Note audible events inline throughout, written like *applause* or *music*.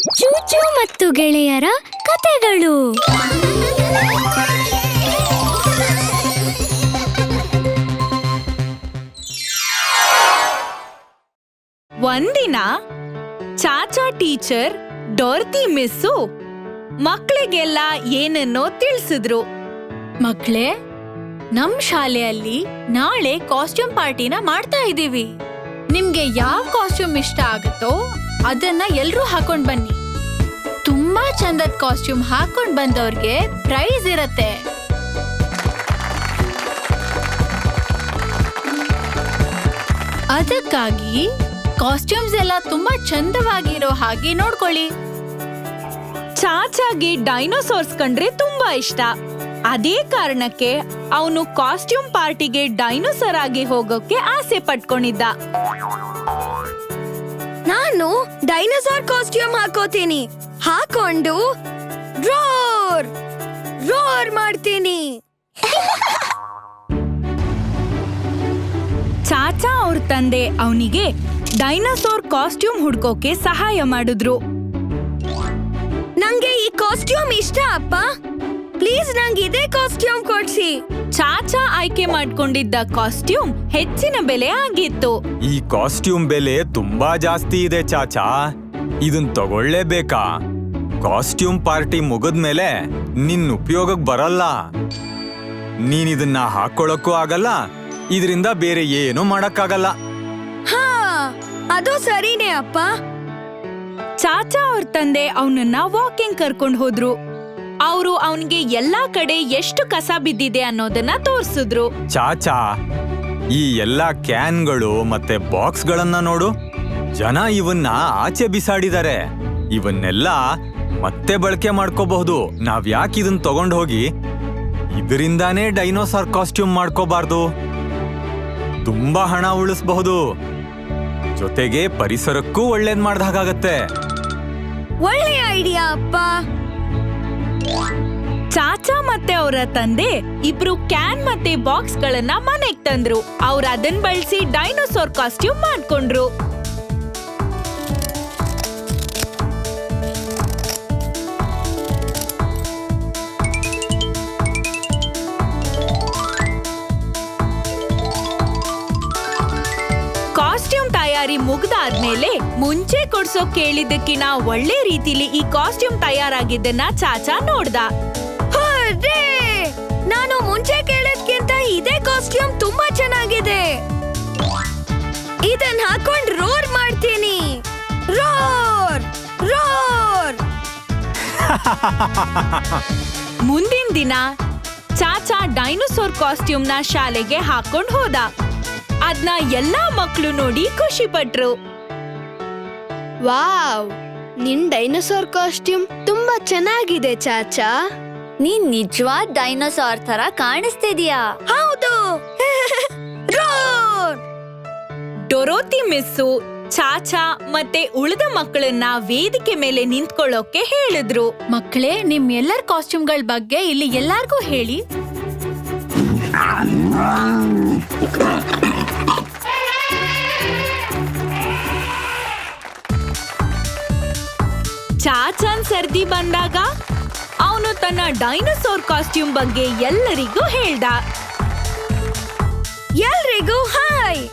ಚೂಚು ಮತ್ತು ಗೆಳೆಯರ ಕತೆಗಳು. ಒಂದಿನ ಚಾಚಾ ಟೀಚರ್ ಡೋರ್ತಿ ಮಿಸ್ಸು ಮಕ್ಕಳಿಗೆಲ್ಲ ಏನನ್ನೋ ತಿಳಿಸಿದ್ರು. ಮಕ್ಳೇ, ನಮ್ ಶಾಲೆಯಲ್ಲಿ ನಾಳೆ ಕಾಸ್ಟ್ಯೂಮ್ ಪಾರ್ಟಿನ ಮಾಡ್ತಾ ಇದ್ದೀವಿ ನಿಮ್ಗೆ ಯಾವ ಕಾಸ್ಟ್ಯೂಮ್ ಇಷ್ಟ ಆಗುತ್ತೋ ಅದನ್ನ ಎಲ್ರೂ ಹಾಕೊಂಡ್ ಬನ್ನಿ. ತುಂಬಾ ಚಂದದ ಕಾಸ್ಟ್ಯೂಮ್ ಹಾಕೊಂಡ್ ಬಂದವ್ರಿಗೆ ಪ್ರೈಸ್ ಇರತ್ತೆ. ಅದಕ್ಕಾಗಿ ಕಾಸ್ಟ್ಯೂಮ್ಸ್ ಎಲ್ಲ ತುಂಬಾ ಚಂದವಾಗಿರೋ ಹಾಗೆ ನೋಡ್ಕೊಳ್ಳಿ. ಚಾಚಾಗೆ ಡೈನೋಸಾರ್ಸ್ ಕಂಡ್ರೆ ತುಂಬಾ ಇಷ್ಟ. ಅದೇ ಕಾರಣಕ್ಕೆ ಅವನು ಕಾಸ್ಟ್ಯೂಮ್ ಪಾರ್ಟಿಗೆ ಡೈನೋಸರ್ ಆಗಿ ಹೋಗೋಕೆ ಆಸೆ ಪಟ್ಕೊಂಡಿದ್ದ. ನಾನು ಡೈನೋಸಾರ್ ಕಾಸ್ಟ್ಯೂಮ್ ಹಾಕೋತೀನಿ. ಹಾಕೊಂಡು ರೋರ್ ರೋರ್ ಮಾಡ್ತೀನಿ. ಚಾಚಾ ಅವ್ರ ತಂದೆ ಅವನಿಗೆ ಡೈನೋಸಾರ್ ಕಾಸ್ಟ್ಯೂಮ್ ಹುಡ್ಕೋಕೆ ಸಹಾಯ ಮಾಡಿದ್ರು. ನಂಗೆ ಈ ಕಾಸ್ಟ್ಯೂಮ್ ಇಷ್ಟ ಅಪ್ಪ. ಪ್ಲೀಸ್ ನಂಗೆ ಇದೇ ಕಾಸ್ಟ್ಯೂಮ್ ಕೊಡ್ಸಿ. ಚಾಚಾ ಆಯ್ಕೆ ಮಾಡ್ಕೊಂಡಿದ್ದ ಕಾಸ್ಟ್ಯೂಮ್ ಹೆಚ್ಚಿನ ಬೆಲೆ ಆಗಿತ್ತು. ಈ ಕಾಸ್ಟ್ಯೂಮ್ ಬೆಲೆ ತುಂಬಾ ಜಾಸ್ತಿ ಇದೆ ಚಾಚಾ. ಇದನ್ ತಗೊಳ್ಳೇಬೇಕಾ? ಕಾಸ್ಟ್ಯೂಮ್ ಪಾರ್ಟಿ ಮುಗಿದ್ಮೇಲೆ ನಿನ್ ಉಪಯೋಗಕ್ ಬರಲ್ಲ. ನೀನ್ ಇದನ್ನ ಹಾಕೊಳ್ಳಕ್ಕೂ ಆಗಲ್ಲ ಇದರಿಂದ ಬೇರೆ ಏನೂ ಮಾಡಕ್ಕಾಗಲ್ಲ. ಹಾ ಅದು ಸರಿನೇ ಅಪ್ಪ. ಚಾಚಾ ಅವ್ರ ತಂದೆ ಅವನನ್ನ ವಾಕಿಂಗ್ ಕರ್ಕೊಂಡು ಹೋದ್ರು. ಅವರು ಅವನಿಗೆ ಎಲ್ಲಾ ಕಡೆ ಎಷ್ಟು ಕಸ ಬಿದ್ದಿದೆ ಅನ್ನೋದನ್ನ ತೋರಿಸಿದ್ರು. ಚಾಚಾ ಈ ಎಲ್ಲಾ ಕ್ಯಾನ್ಗಳು ಮತ್ತೆ ಬಾಕ್ಸ್ಗಳನ್ನ ನೋಡು. ಜನ ಇವನ್ನ ಆಚೆ ಬಿಸಾಡಿದ್ದಾರೆ. ಇವನ್ನೆಲ್ಲ ಮತ್ತೆ ಬಳಕೆ ಮಾಡ್ಕೋಬಹುದು. ನಾವ್ ಯಾಕೆ ಇದನ್ ತಗೊಂಡ್ ಹೋಗಿ? ಇದರಿಂದಾನೇ ಡೈನೋಸಾರ್ ಕಾಸ್ಟ್ಯೂಮ್ ಮಾಡ್ಕೋಬಾರ್ದು. ತುಂಬಾ ಹಣ ಉಳಿಸಬಹುದು. ಜೊತೆಗೆ ಪರಿಸರಕ್ಕೂ ಒಳ್ಳೇದ್ ಮಾಡ್ದಾಗತ್ತೆ ಒಳ್ಳೆಯ ಐಡಿಯಾ ಅಪ್ಪ. ಚಾಚಾ ಮತ್ತೆ ಅವರ ತಂದೆ ಇಬ್ರು ಕ್ಯಾನ್ ಮತ್ತೆ ಬಾಕ್ಸ್ ಗಳನ್ನ ಮನೆಗ್ ತಂದ್ರು. ಅವ್ರ ಅದನ್ ಬಳಸಿ ಡೈನೋಸಾರ್ ಕಾಸ್ಟ್ಯೂಮ್ ಮಾಡ್ಕೊಂಡ್ರು. ತಯಾರಿ ಮುಗ್ದಾದ್ಮೇಲೆ ಮುಂಚೆ ಕೊಡ್ಸೋ ಕೇಳಿದ್ದಕ್ಕಿನ ಒಳ್ಳೆ ರೀತಿಲಿ ಈ ಕಾಸ್ಟ್ಯೂಮ್ ತಯಾರಾಗಿದ್ದನ್ನ ಚಾಚಾ ನೋಡ್ದ! ನಾನು ಮುಂಚೆ ಕೇಳೋದ್ಕಿಂತ ಇದೇ ಕಾಸ್ಟ್ಯೂಮ್ ತುಂಬಾ ಚೆನ್ನಾಗಿದೆ. ಇದನ್ ಹಾಕೊಂಡ್ ರೋರ್ ಮಾಡ್ತೀನಿ. ರೋರ್ ರೋರ್ ಮುಂದಿನ ದಿನ ಚಾಚಾ ಡೈನೋಸಾರ್ ಕಾಸ್ಟ್ಯೂಮ್ನ ಶಾಲೆಗೆ ಹಾಕೊಂಡ್ ಹೋದ. ಅದ್ನ ಎಲ್ಲಾ ಮಕ್ಕಳು ನೋಡಿ ಖುಷಿ ಪಟ್ರು. ವಾವ್ ನಿನ್ ಡೈನೋಸಾರ್ ಕಾಸ್ಟ್ಯೂಮ್ ತುಂಬಾ ಚೆನ್ನಾಗಿದೆ ಚಾಚಾ. ನೀನ್ ನಿಜವಾದ ಡೈನೋಸಾರ್ ತರ ಕಾಣಿಸ್ತಿದ್ಯಾ? ಹೌದು. *laughs* ಡೊರೋತಿ ಮಿಸ್ಸು ಚಾಚಾ ಮತ್ತೆ ಉಳಿದ ಮಕ್ಕಳನ್ನ ವೇದಿಕೆ ಮೇಲೆ ನಿಂತ್ಕೊಳ್ಳೋಕೆ ಹೇಳಿದ್ರು. ಮಕ್ಕಳೇ ನಿಮ್ ಎಲ್ಲರ ಕಾಸ್ಟ್ಯೂಮ್ಗಳ ಬಗ್ಗೆ ಇಲ್ಲಿ ಎಲ್ಲಾರ್ಗೂ ಹೇಳಿ. ಚಾಚಾನ್ ಸರ್ದಿ ಬಂದಾಗ ಅವನು ತನ್ನ ಡೈನೋಸಾರ್ ಕಾಸ್ಟ್ಯೂಮ್ ಬಗ್ಗೆ ಎಲ್ಲರಿಗೂ ಹೇಳ್ದ. ಎಲ್ರಿಗೂ ಹಾಯ್!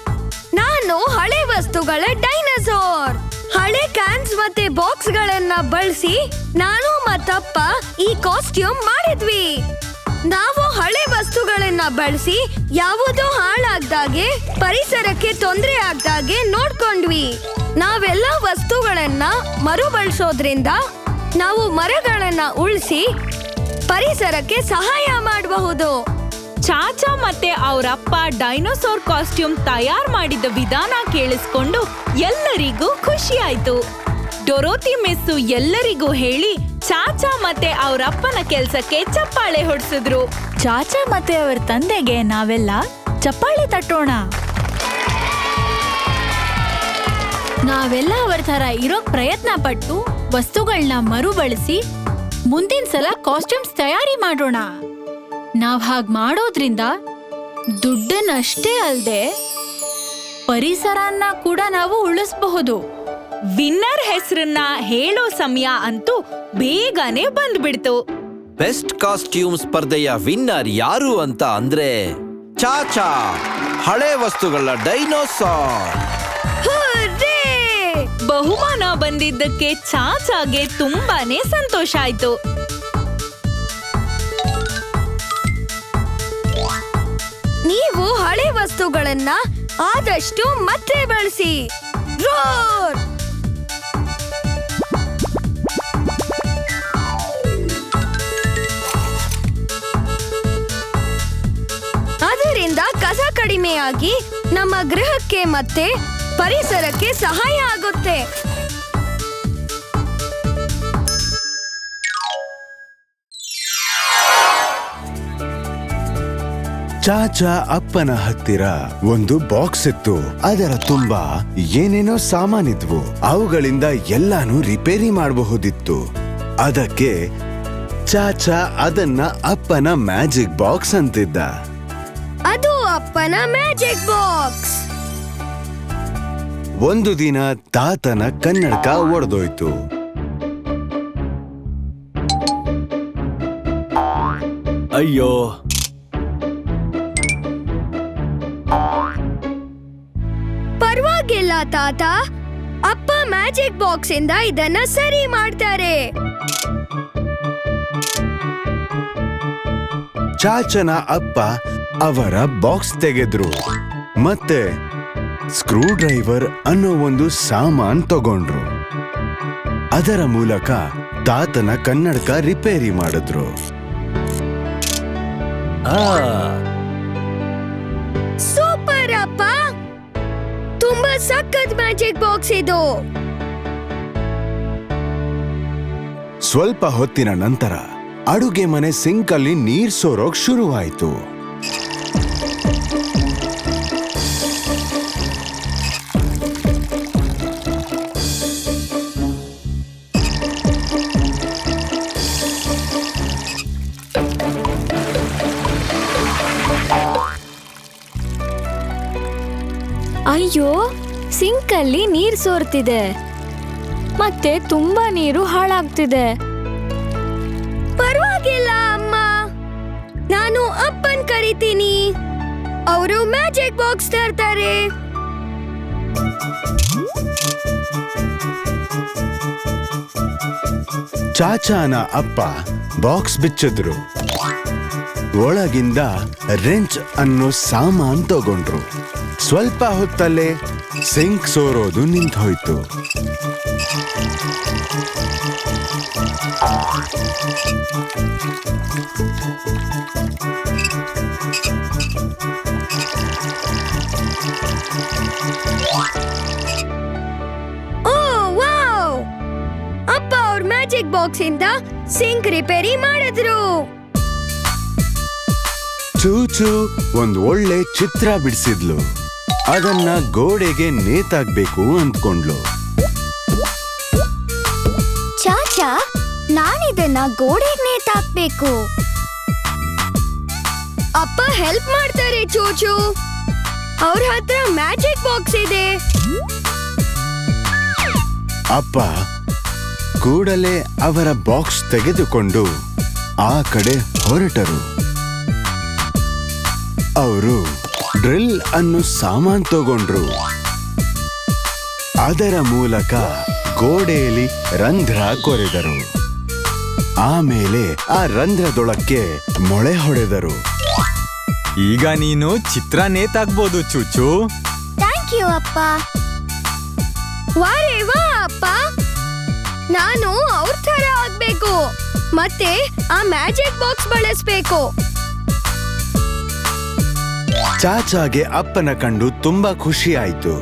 ನಾನು ಹಳೆ ವಸ್ತುಗಳ ಡೈನೋಸಾರ್. ಹಳೆ ಕ್ಯಾನ್ಸ್ ಮತ್ತೆ ಬಾಕ್ಸ್ ಗಳನ್ನ ಬಳಸಿ ನಾನು ಮತ್ತಪ್ಪ ಈ ಕಾಸ್ಟ್ಯೂಮ್ ಮಾಡಿದ್ವಿ. ನಾವು ವಸ್ತುಗಳನ್ನ ಬಳಸಿ ಯಾವುದೋ ಹಾಳಾಗ್ದಾಗೆ, ಪರಿಸರಕ್ಕೆ ತೊಂದರೆ ಆಗ್ದಾಗೆ ನೋಡ್ಕೊಂಡ್ವಿ. ನಾವೆಲ್ಲ ವಸ್ತುಗಳನ್ನ ಮರುಬಳಸೋದ್ರಿಂದ ನಾವು ಮರಗಳನ್ನ ಉಳಿಸಿ ಪರಿಸರಕ್ಕೆ ಸಹಾಯ ಮಾಡಬಹುದು. ಚಾಚಾ ಮತ್ತೆ ಅವರಪ್ಪ ಡೈನೋಸಾರ್ ಕಾಸ್ಟ್ಯೂಮ್ ತಯಾರು ಮಾಡಿದ ವಿಧಾನ ಕೇಳಿಸ್ಕೊಂಡು ಎಲ್ಲರಿಗೂ ಖುಷಿ ಆಯ್ತು. ಡೊರೋತಿ ಮೆಸ್ಸು ಎಲ್ಲರಿಗೂ ಹೇಳಿ ಚಾಚಾ ಮತ್ತೆ ಅವರಪ್ಪನ ಕೆಲ್ಸಕ್ಕೆ ಚಪ್ಪಾಳೆ ಹೊಡ್ಸಿದ್ರು. ಚಾಚಾ ಮತ್ತೆ ಅವರ ತಂದೆಗೆ ನಾವೆಲ್ಲ ಚಪ್ಪಾಳೆ ತಟ್ಟೋಣ. ನಾವೆಲ್ಲ ಅವರ ತರ ಇರೋಕ್ ಪ್ರಯತ್ನ ಪಟ್ಟು ವಸ್ತುಗಳನ್ನ ಮರುಬಳಸಿ ಮುಂದಿನ ಸಲ ಕಾಸ್ಟ್ಯೂಮ್ಸ್ ತಯಾರಿ ಮಾಡೋಣ. ನಾವ್ ಹಾಗ್ ಮಾಡೋದ್ರಿಂದ ದುಡ್ಡನ್ನಷ್ಟೇ ಅಲ್ಲದೆ ಪರಿಸರನ್ನ ಕೂಡ ನಾವು ಉಳಿಸಬಹುದು. ವಿನ್ನರ್ ಹೆಸರನ್ನ ಹೇಳೋ ಸಮಯ ಅಂತೂ ಬೇಗನೆ ಬಂದ್ಬಿಡ್ತು ಬೆಸ್ಟ್ ಕಾಸ್ಟ್ಯೂಮ್ ಸ್ಪರ್ಧೆಯ ವಿನ್ನರ್ ಯಾರು ಅಂತ ಅಂದ್ರೆ ಚಾಚಾ ಹಳೆ ವಸ್ತುಗಳ ಡೈನೋಸಾರ್! ಬಹುಮಾನ ಬಂದಿದ್ದಕ್ಕೆ ಚಾಚಾಗೆ ತುಂಬಾನೇ ಸಂತೋಷ ಆಯ್ತು ನೀವು ಹಳೆ ವಸ್ತುಗಳನ್ನ ಆದಷ್ಟು ಮತ್ತೆ ಬಳಸಿ ರೋರ್! ಕಡಿಮೆಯಾಗಿ ನಮ್ಮ ಗೃಹಕ್ಕೆ ಮತ್ತೆ ಪರಿಸರಕ್ಕೆ ಸಹಾಯ ಆಗುತ್ತೆ. ಚಾಚಾ ಅಪ್ಪನ ಹತ್ತಿರ ಒಂದು ಬಾಕ್ಸ್ ಇತ್ತು. ಅದರ ತುಂಬಾ ಏನೇನೋ ಸಾಮಾನಿದ್ವು. ಅವುಗಳಿಂದ ಎಲ್ಲಾನು ರಿಪೇರಿ ಮಾಡಬಹುದಿತ್ತು. ಅದಕ್ಕೆ ಚಾಚಾ ಅದನ್ನ ಅಪ್ಪನ ಮ್ಯಾಜಿಕ್ ಬಾಕ್ಸ್ ಅಂತಿದ್ದ. ಅದು ಅಪ್ಪನ ಮ್ಯಾಜಿಕ್ ಬಾಕ್ಸ್. ಒಂದು ದಿನ ತಾತನ ಕನ್ನಡಕ ಒಡೆದೋಯ್ತು. ಅಯ್ಯೋ. ಪರವಾಗಿಲ್ಲ ತಾತ. ಅಪ್ಪ ಮ್ಯಾಜಿಕ್ ಬಾಕ್ಸ್ ಇಂದ ಇದನ್ನ ಸರಿ ಮಾಡ್ತಾರೆ. ಚಾಚನ ಅಪ್ಪ ಅವರ ಬಾಕ್ಸ್ ತೆಗೆದ್ರು. ಮತ್ತೆ ಸ್ಕ್ರೂ ಡ್ರೈವರ್ ಅನ್ನೋ ಒಂದು ಸಾಮಾನ್ ತಗೊಂಡ್ರು. ಅದರ ಮೂಲಕ ತಾತನ ಕನ್ನಡಕ ರಿಪೇರಿ ಮಾಡಿದ್ರು. ಆ. ಸೂಪರ್ ಅಪ್ಪ! ತುಂಬಾ ಸಖತ್ ಮ್ಯಾಜಿಕ್ ಬಾಕ್ಸ್ ಇದು. ಸ್ವಲ್ಪ ಹೊತ್ತಿನ ನಂತರ ಅಡುಗೆ ಮನೆ ಸಿಂಕ್ ಅಲ್ಲಿ ನೀರ್ ಸೋರೋಕ್ ಶುರುವಾಯ್ತು. ಸಿಂಕ್ ಅಲ್ಲಿ ನೀರ್ ಸೋರ್ತಿದೆ. ಮತ್ತೆ ತುಂಬಾ ನೀರು ಹಾಳಾಗ್ತಿದೆ. ಪರವಾಗಿಲ್ಲ, ಅಮ್ಮ. ನಾನು ಅಪ್ಪನ್ ಕರಿತೀನಿ. ಅವರು ಮ್ಯಾಜಿಕ್ ಬಾಕ್ಸ್ ತರ್ತಾರೆ. ಚಾಚಾನ ಅಪ್ಪ ಬಾಕ್ಸ್ ಬಿಚ್ಚಿದ್ರು. ಒಳಗಿಂದ ರೆಂಚ್ ಅನ್ನೋ ಸಾಮಾನ್ ತಗೊಂಡ್ರು. ಸ್ವಲ್ಪ ಹೊತ್ತಲ್ಲೇ ಸಿಂಕ್ ಸೋರೋದು ನಿಂತೋಯ್ತು ಅಪ್ಪ ಅವ್ರ ಮ್ಯಾಜಿಕ್ ಬಾಕ್ಸ್ ಇಂದ ಸಿಂಕ್ ರಿಪೇರಿ ಮಾಡಿದ್ರು ಚೂಚು ಒಂದು ಒಳ್ಳೆ ಚಿತ್ರ ಬಿಡಿಸಿದ್ಲು ಅದನ್ನ ಗೋಡೆಗೆ ನೇತಾಕ್ಬೇಕು ಅಂದ್ಕೊಂಡ್ಲು. ಚಾಚಾ ನಾನಿದನ್ನ ಗೋಡೆಗೆ ನೇತಾಕ್ಬೇಕು. ಅಪ್ಪ ಹೆಲ್ಪ್ ಮಾಡ್ತಾರೆ ಚೂಚು. ಅವ್ರ ಹತ್ರ ಮ್ಯಾಜಿಕ್ ಬಾಕ್ಸ್ ಇದೆ. ಅಪ್ಪ ಕೂಡಲೇ ಅವರ ಬಾಕ್ಸ್ ತೆಗೆದುಕೊಂಡು ಆ ಕಡೆ ಹೊರಟರು. ಅವರು ಡ್ರಿಲ್ ಅನ್ನು ಸಾಮಾನ್ ತಗೊಂಡ್ರು. ಅದರ ಮೂಲಕ ಗೋಡೆಯಲ್ಲಿ ರಂಧ್ರ ಕೊರೆದರು. ಆಮೇಲೆ ಆ ರಂಧ್ರದೊಳಕ್ಕೆ ಮೊಳೆ ಹೊಡೆದರು. ಈಗ ನೀನು ಚಿತ್ರ ನೇತಾಕ್ಬೋದು, ಚೂಚು. ಥ್ಯಾಂಕ್ ಯು ಅಪ್ಪ. ವಾರೇ ವಾ ಅಪ್ಪ. ನಾನು ಅವ್ರ ಥರ ಆಗ್ಬೇಕು. ಮತ್ತೆ ಆ ಮ್ಯಾಜಿಕ್ ಬಾಕ್ಸ್ ಬಳಸ್ಬೇಕು. ಚಾಚಾಗೆ ಅಪ್ಪನ ಕಂಡು ತುಂಬಾ ಖುಷಿ ಆಯ್ತು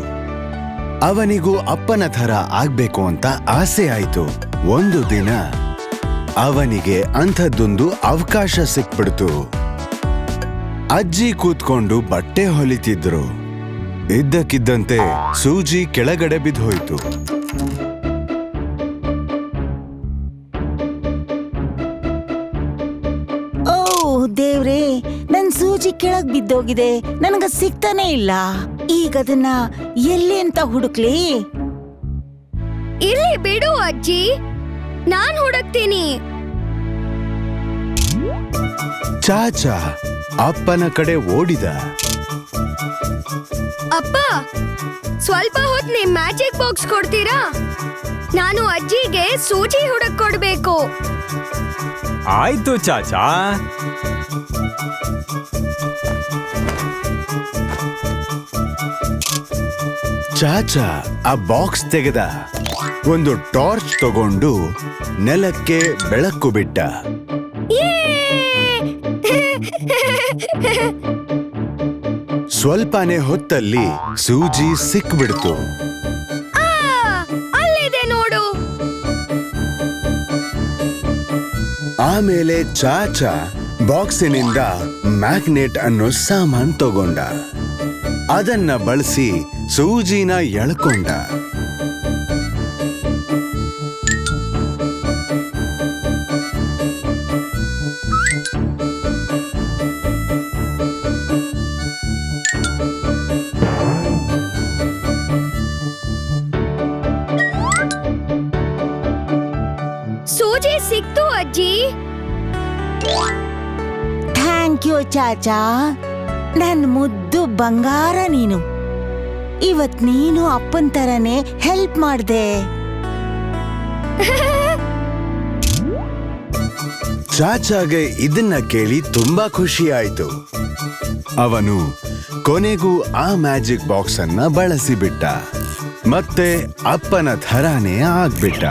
ಅವನಿಗೂ ಅಪ್ಪನ ಥರ ಆಗ್ಬೇಕು ಅಂತ ಆಸೆ ಆಯ್ತು. ಒಂದು ದಿನ ಅವನಿಗೆ ಅಂಥದ್ದೊಂದು ಅವಕಾಶ ಸಿಕ್ಬಿಡ್ತು. ಅಜ್ಜಿ ಕೂತ್ಕೊಂಡು ಬಟ್ಟೆ ಹೊಲಿತಿದ್ರು. ಇದ್ದಕ್ಕಿದ್ದಂತೆ ಸೂಜಿ ಕೆಳಗಡೆ ಬಿದ್ದೋಯ್ತು ಕೆಳಗ್ ಬಿದ್ದೋಗಿದೆ. ನನಗ ಸಿಗ್ತಾನೆ ಇಲ್ಲ. ಈಗ ಅದನ್ನ ಎಲ್ಲಿ ಅಂತ ಹುಡುಕ್ಲಿ? ಬಿಡು ಅಜ್ಜಿ. ನಾನ್ ಹುಡುಕ್ತೀನಿ. ಚಾಚಾ ಅಪ್ಪನ ಕಡೆ ಓಡಿದ. ಅಪ್ಪ ಸ್ವಲ್ಪ ಹೊತ್ತು ನಿಮ್ ಮ್ಯಾಜಿಕ್ ಬಾಕ್ಸ್ ಕೊಡ್ತೀರಾ? ನಾನು ಅಜ್ಜಿಗೆ ಸೂಜಿ ಹುಡುಕ್ ಕೊಡ್ಬೇಕು. ಆಯ್ತು ಚಾಚಾ. ಚಾಚಾ ಆ ಬಾಕ್ಸ್ ತೆಗೆದ. ಒಂದು ಟಾರ್ಚ್ ತಗೊಂಡು ನೆಲಕ್ಕೆ ಬೆಳಕು ಬಿಟ್ಟ. ಸ್ವಲ್ಪನೇ ಹೊತ್ತಲ್ಲಿ ಸೂಜಿ ಸಿಕ್ಬಿಡ್ತು. ನೋಡು. ಆಮೇಲೆ ಚಾಚಾ ಬಾಕ್ಸಿನಿಂದ ಮ್ಯಾಗ್ನೆಟ್ ಅನ್ನೋ ಸಾಮಾನ್ ತಗೊಂಡ. ಅದನ್ನ ಬಳಸಿ ಸೂಜಿನ ಎಳ್ಕೊಂಡ. ಸೂಜಿ ಸಿಕ್ತು ಅಜ್ಜಿ. ಥ್ಯಾಂಕ್ ಯು ಚಾಚಾ. ನನ್ ಮುದ್ದು ಬಂಗಾರ ನೀನು. ಇವತ್ ನೀನು ಅಪ್ಪನ್ ತರನೇ ಹೆಲ್ಪ್ ಮಾಡ್ದೆ. ಚಾಚಾಗೆ ಇದನ್ನ ಕೇಳಿ ತುಂಬಾ ಖುಷಿ ಆಯ್ತು. ಅವನು ಕೊನೆಗೂ ಆ ಮ್ಯಾಜಿಕ್ ಬಾಕ್ಸ್ ಅನ್ನ ಬಳಸಿಬಿಟ್ಟ. ಮತ್ತೆ ಅಪ್ಪನ ಥರಾನೇ ಆಗ್ಬಿಟ್ಟ.